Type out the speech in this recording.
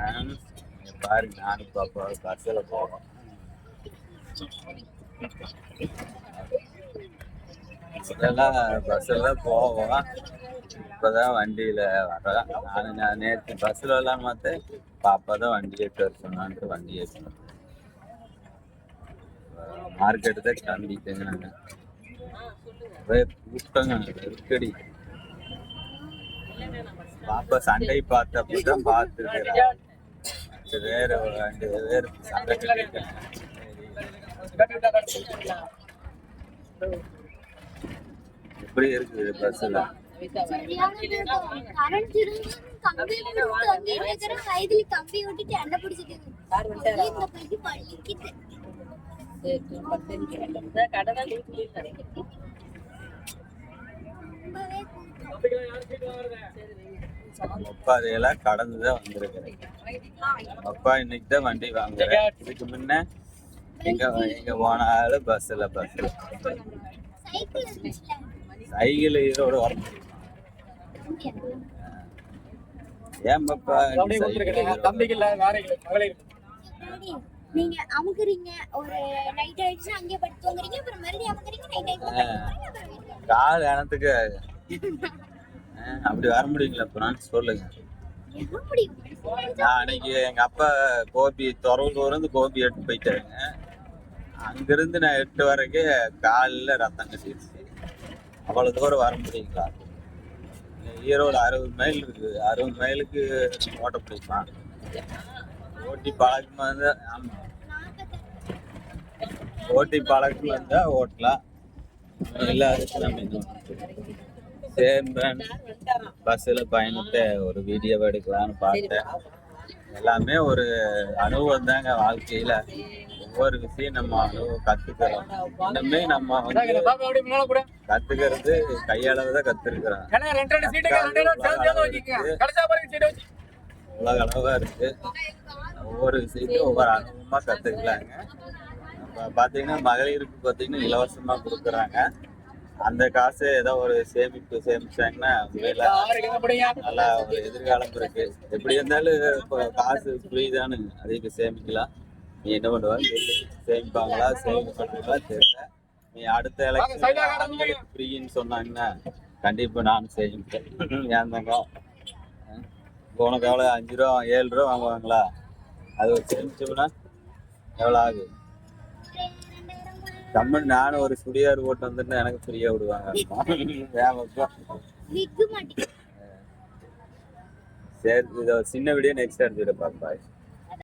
Friends பாருங்க நானும் பாப்பா பஸ்ஸில் போவோம் இதெல்லாம் பஸ்ஸில் போவோம் இப்போதான் வண்டியில் வர்றேன் நான் நான் நேற்று பஸ்ஸில் எல்லாம் பார்த்து பாப்பா தான் வண்டி ஏற்று வர சொன்னான்ட்டு வண்டி ஏற்றணும் மார்க்கெட்டு தான் கிளம்பிட்டேங்க நான் ஒரே கூட்டங்க நெருக்கடி பாப்பா சண்டை பார்த்தப்ப தான் பார்த்துருக்கிறேன் ரெண்டு பேர் ரெண்டு பேர் சண்டை எப்படி இருக்குது பஸ்ஸில் சரியான வேகம். கரண்ட் இருந்து கம்பி விட்டு கம்பி வைக்கிற கைதில கம்பி விட்டுட்டு எண்ணெய் பிடிச்சிட்டு இந்த பைக்கு பழிக்குது ரொம்பவே அப்பா அதையெல்லாம் கடந்து தான் வந்திருக்கிறேன் அப்பா இன்னைக்கு தான் வண்டி வாங்குறேன். இதுக்கு முன்ன எங்க எங்க போனாலும் பஸ்ஸில் பஸ்ஸில் சைக்கிள் இதோட வர ஏன் பாப்பா தம்பிகள் நீங்க அமுக்குறீங்க. ஒரு நைட் ஆயிடுச்சு அங்கே படுத்து தூங்குறீங்க. அப்புறம் மறுபடியும் அமுக்குறீங்க நைட் ஆயிடுச்சு அப்புறம் கால் இனத்துக்கு அப்படி வர முடியுங்களா நான் சொல்லுங்க அன்னைக்கு எங்க அப்பா கோபி துறவூர் இருந்து கோபி எடுத்து போயிட்டாருங்க. அங்கிருந்து நான் எட்டு வரைக்கும் காலில் ரத்தம் கட்டிடுச்சு அவ்வளோ தூரம் வர முடியுங்களா ஈரோடு அறுபது மைல் இருக்குது. அறுபது மைலுக்கு ஓட்ட முடியுமா? ஓட்டி பழக்கமா இருந்தால் ஆமாம் ஓட்டி பழக்கமா இருந்தால் ஓட்டலாம். இல்லை அதுக்கு நம்ம இன்னும் சேம் பஸ்ஸில் பயணித்த ஒரு வீடியோ எடுக்கலாம்னு பார்த்தேன். எல்லாமே ஒரு அனுபவம் தாங்க வாழ்க்கையில. ஒவ்வொரு விஷயம் நம்ம அனுபவம் கத்துக்கிறோம். இன்னுமே நம்ம வந்து கத்துக்கிறது கையளவு தான் வச்சு. உலக அளவா இருக்கு. ஒவ்வொரு விஷயத்தையும் ஒவ்வொரு அனுபவமா கத்துக்கலாங்க. இப்ப பாத்தீங்கன்னா மகளிருக்கு பாத்தீங்கன்னா இலவசமா கொடுக்குறாங்க. அந்த காசு ஏதோ ஒரு சேமிப்பு சேமிச்சாங்கன்னா நல்லா ஒரு எதிர்காலம் இருக்கு. எப்படி இருந்தாலும் இப்போ காசு ஃப்ரீ தானே அதுக்கு சேமிக்கலாம். நீ என்ன பண்ணுவா? சேமிப்பாங்களா? சேமிக்க பண்ணுவாங்களா தெரியல. நீ அடுத்த எலெக்ஷன் ஃப்ரீன்னு சொன்னாங்கன்னா கண்டிப்பா நானும் சேமிப்பேன். ஏன் தாங்க போனக்கு எவ்வளோ அஞ்சு ரூபா ஏழு ரூபா வாங்குவாங்களா? அது சேமிச்சோம்னா எவ்வளோ ஆகுது? கம்மன் நானும் ஒரு சுடியார் போட்டு வந்துட்டு எனக்கு ஃப்ரீயா விடுவாங்க. சரி இதை சின்ன வீடியோ நெக்ஸ்ட் எடுத்துட்டு பாப்பா.